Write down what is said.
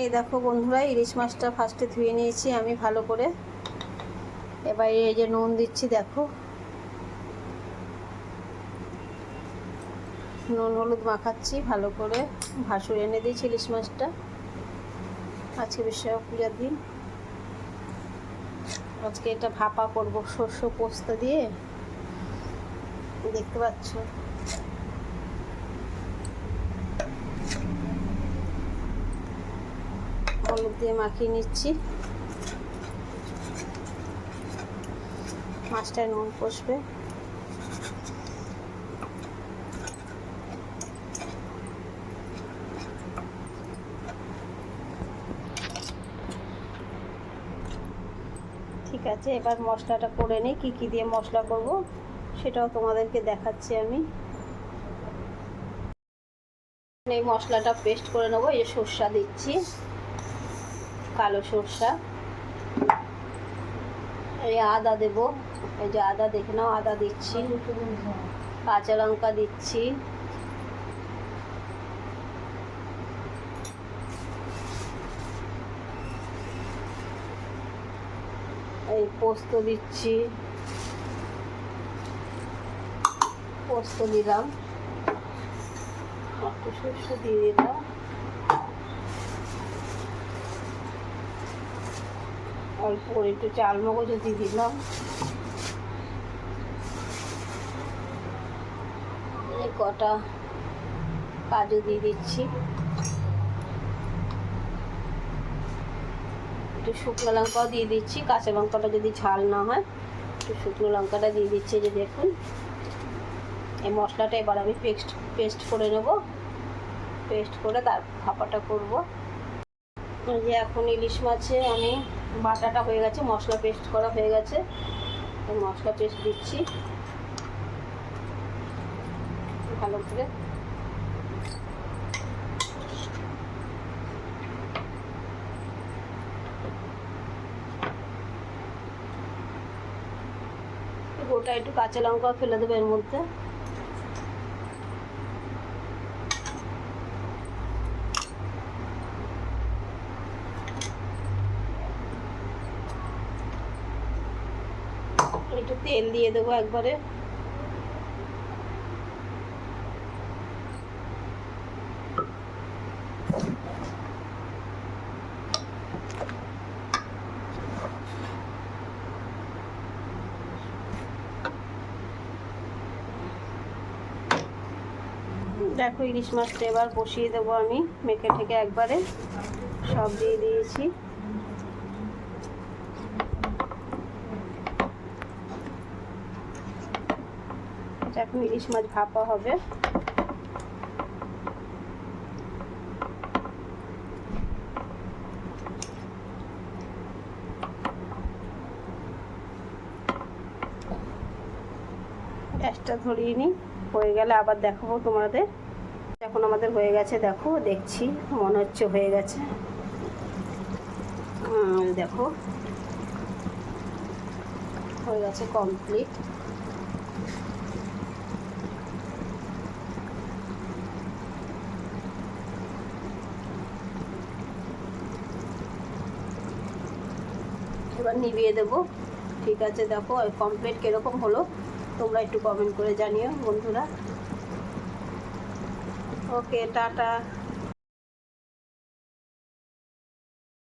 এই দেখো বন্ধুরা, ইলিশ মাছটা ফার্স্টে ধুয়ে নিয়েছি আমি ভালো করে। এবার এই যে নুন দিচ্ছি, দেখো। নুন হলুদ মাখাচ্ছি, ভালো করে ভাসুর এনে দিয়েছি ইলিশ মাছটা। আজকে বিশ্বকর্মা পূজার দিন। আজকে এটা ভাপা করব শস্য পোস্ত দিয়ে। দেখতে পাচ্ছ? হলুদ দিয়ে মাখিয়ে নিচ্ছি। মাছটায় নুন কষবে। ঠিক আছে, এবার মশলাটা করে নিই, কী কী দিয়ে মশলা করব সেটাও তোমাদেরকে দেখাচ্ছি আমি। এই মশলাটা পেস্ট করে নেব, এই সর্ষা দিচ্ছি। কালো সর্ষা। এই আদা দেব। এই যে আদা দেখে নাও, আদা দিচ্ছি। কাঁচা লঙ্কা দিচ্ছি। এই পোস্ত দিচ্ছি। পোস্ত দিলাম। একটু শস্য দিয়ে দিলাম। অল্প করে একটু চাল মগজ দিয়ে দিলাম। কটা কাজু দিয়ে দিচ্ছি। একটু শুকনো লঙ্কাও দিয়ে দিচ্ছি। কাঁচা লঙ্কাটা যদি ঝাল না হয়, একটু শুকনো লঙ্কাটা দিয়ে দিচ্ছি যে দেখুন। এই মশলাটা এবার আমি পেস্ট পেস্ট করে নেব। পেস্ট করে তার ভাপাটা করব। যে এখন ইলিশ মাছে আমি বাটাটা হয়ে গেছে, মশলা পেস্ট করা হয়ে গেছে। মশলা পেস্ট দিচ্ছি। ভালো করে। গোটা একটু কাঁচা লঙ্কাও ফেলে দেবো এর মধ্যে। একটু তেল দিয়ে দেবো একবারে। দেখো ইলিশ মাছটা এবার বসিয়ে দেবো আমি মেখে ঠেকে একবারে। সব দিয়ে দিয়েছি। এটা এখন ইলিশ মাছ ভাপা হবে। গ্যাসটা ধরিয়ে নিই, হয়ে গেলে আবার দেখাবো তোমাদের। এখন আমাদের হয়ে গেছে, দেখো, দেখছি, মনে হচ্ছে হয়ে গেছে। দেখো, হয়ে গেছে কমপ্লিট এবার নিভিয়ে দেবো। ঠিক আছে, দেখো কমপ্লিট কীরকম হলো, তোমরা একটু কমেন্ট করে জানিও বন্ধুরা। Okay tata.